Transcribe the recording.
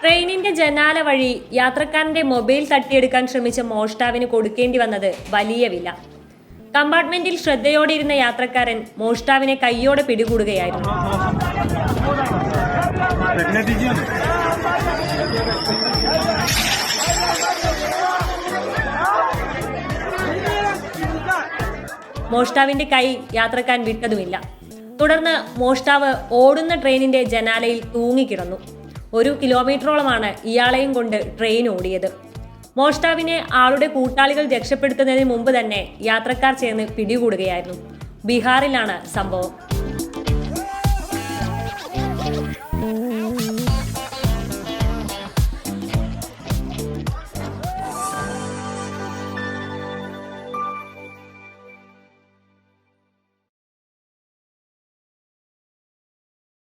ട്രെയിനിന്റെ ജനാല വഴി യാത്രക്കാരന്റെ മൊബൈൽ തട്ടിയെടുക്കാൻ ശ്രമിച്ച മോഷ്ടാവിന് കൊടുക്കേണ്ടി വന്നത് വലിയ വില. കമ്പാർട്ട്മെന്റിൽ ശ്രദ്ധയോടെ ഇരുന്ന യാത്രക്കാരൻ മോഷ്ടാവിനെ കൈയോടെ പിടികൂടുകയായിരുന്നു. മോഷ്ടാവിന്റെ കൈ യാത്രക്കാൻ വിട്ടതുമില്ല. തുടർന്ന് മോഷ്ടാവ് ഓടുന്ന ട്രെയിനിന്റെ ജനാലയിൽ തൂങ്ങിക്കിടന്നു. ഒരു കിലോമീറ്ററോളമാണ് ഇയാളെയും കൊണ്ട് ട്രെയിൻ ഓടിയത്. മോഷ്ടാവിനെ ആളുടെ കൂട്ടാളികൾ രക്ഷപ്പെടുത്തുന്നതിന് മുമ്പ് തന്നെ യാത്രക്കാർ ചേർന്ന് പിടികൂടുകയായിരുന്നു. ബീഹാറിലാണ് സംഭവം.